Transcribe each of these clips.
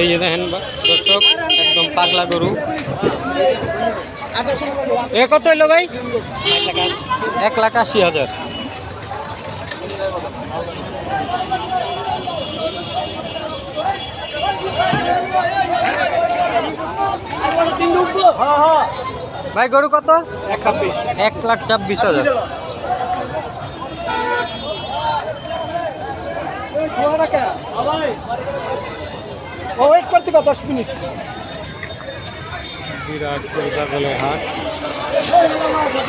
এই যে দেখেন দর্শক একদম পাগলা গরু। এ কত হইল ভাই? এক লাখ আশি হাজার। ভাই গরু কত? এক লাখ ছাব্বিশ হাজার। ওয়েট করতে কত? দশ মিনিট।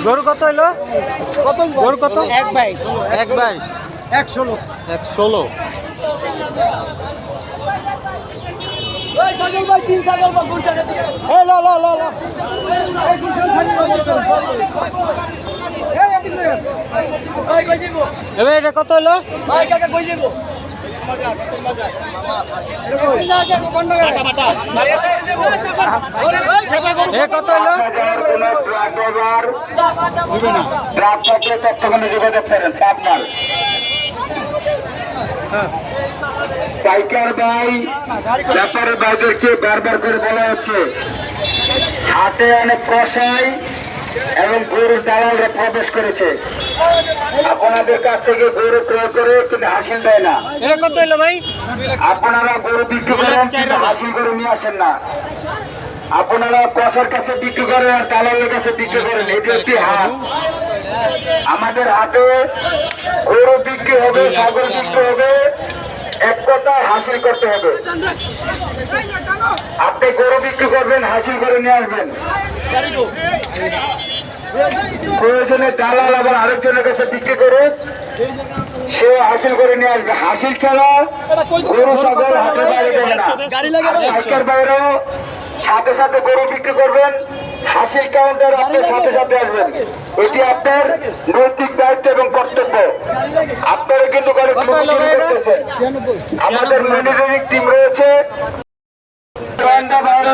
গরু কত হইল? কত গরু কত? এক বাইশ। এক বাইশ। এক ষোলো। এক ষোলো। এটা কত হলো তৎক্ষণে যোগাযোগ করেন পাবনার পাইকার ভাই ব্যাপারের ভাইদেরকে বারবার করে বলা হচ্ছে। হাটে অনেক কষাই এবং গরুর দালালরা প্রবেশ করেছে। আপনাদের কাছ থেকে গরু ক্রয় করে কিন্তু হাসিল দেয় না। আপনারা গরু বিক্রি করেন কিন্তু হাসিল গরু নিয়ে আসেন না। আপনারা কষার কাছে বিক্রি করেন আর দালালের কাছে বিক্রি করেন এটি একটি হাট আমাদের হাটে গরু বিক্রি হবে ছাগল বিক্রি হবে এক কথায় হাসিল করতে হবে। আপনি গরু বিক্রি করবেন হাসিল করে নিয়ে আসবেন। প্রয়োজনে দালাল আবার আরেকজনের কাছে বিক্রি করে সে হাসিল করে নিয়ে আসবে। হাসিল ছাড়া গরু ছাগল হাটে বাইরে আজকের বাইরেও সাথে সাথে গরু বিক্রি করবেন। হাসিল কাউন্টার আপনার সাথে সাথে আসবেন। এটি আপনার নৈতিক দায়িত্ব এবং কর্তব্য। আপনারা কিন্তু আমাদের মনিটরিং টিম রয়েছে।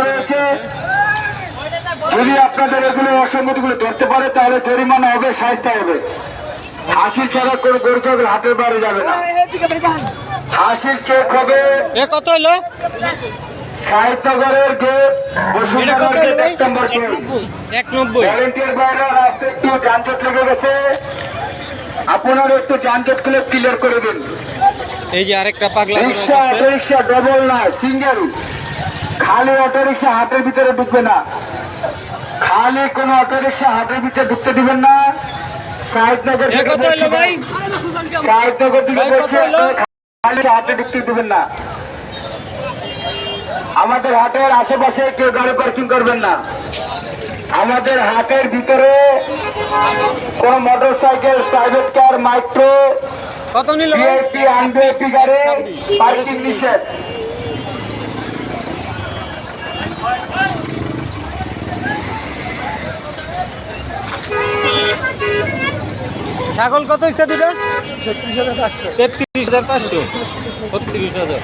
রয়েছে। যদি আপনাদের এগুলো অসঙ্গতিগুলো ধরতে পারে তাহলে জরিমানা হবে শাস্তি হবে। হাসিল ছাড়া কোনো গরু ছাগল হাটের বাইরে যাবে না। হাসিল চেক হবে কত হলো সাহিত্যগরের গেট বসুন্ধরা? এক নম্বর এক ভলেন্টিয়ার বাইরে একটু যানজট লেগে গেছে। আপনারা একটু যানজট খুলে ক্লিয়ার করে দিন। এই যে আরেকটা পাগলা রিক্সা আছে। অটো রিক্সা ডবল না সিঙ্গেল খালি অটো রিক্সা হাটের ভিতরে ঢুকবে না। খালি কোন অটো রিক্সা হাটের ভিতরে ঢুকতে দিবেন না। ভাই। সাহিদনগর থেকে বলছে খালি হাটে ঢুকতে দিবেন না। আমাদের হাটের আশেপাশে কেউ গাড়ি পার্কিং করবেন না। আমাদের হাটের ভিতরে কোন motorcycle private car micro গাড়ি পার্কিং নিষেধ। ছাগল কত ইচ্ছা দিবে তেত্রিশ হাজার পাঁচশো। বত্রিশ হাজার।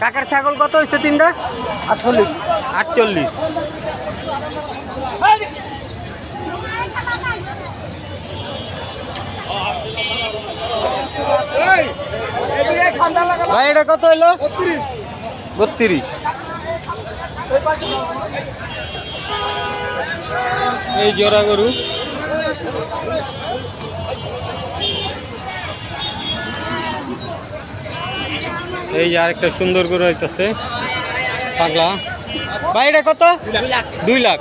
কাকার ছাগল কত হয়েছে তিনটা? আটচল্লিশ। আটচল্লিশ। ভাই এটা কত হলো বত্রিশ। এই জোড়া গরু। এই যে আরেকটা সুন্দর গরু হইতেছে পাগলা। এটা কত? দুই লাখ।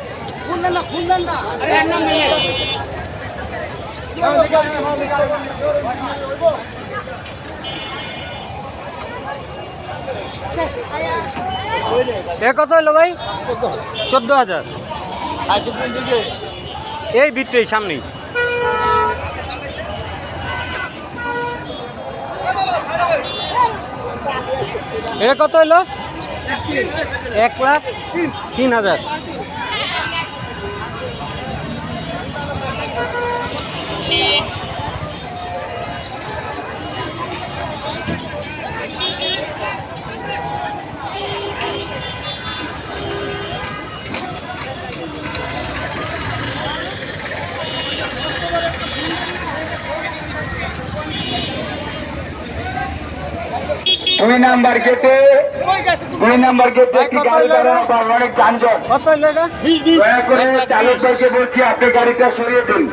এ কত হলো ভাই? চোদ্দ হাজার। এই ভিতরেই সামনেই। এটা কত হলো এক লাখ তিন হাজার। দুই নাম্বার গেটে দুই নাম্বার গেটে একটি গাড়ি দাঁড়ানো বা অনেক যানজট। কত হইল এটা? দয়া করে চালক ভাইকে বলছি আপনি গাড়িটা সরিয়ে দিন।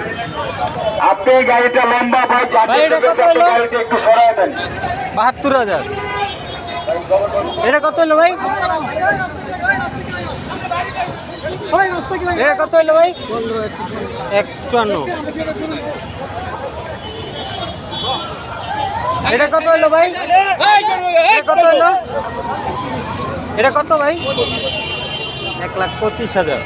আপনি গাড়িটা লম্বা ভাই ভাই, এটা কত আপনি গাড়িটা একটু সরাই দেন। বাহাত্তর হাজার। এটা কত হলো ভাই? এটা কত হলো ভাই? এক চুয়ান্ন এটা কত হলো ভাই? এটা কত হলো? এটা কত ভাই? এক লাখ পঁচিশ হাজার।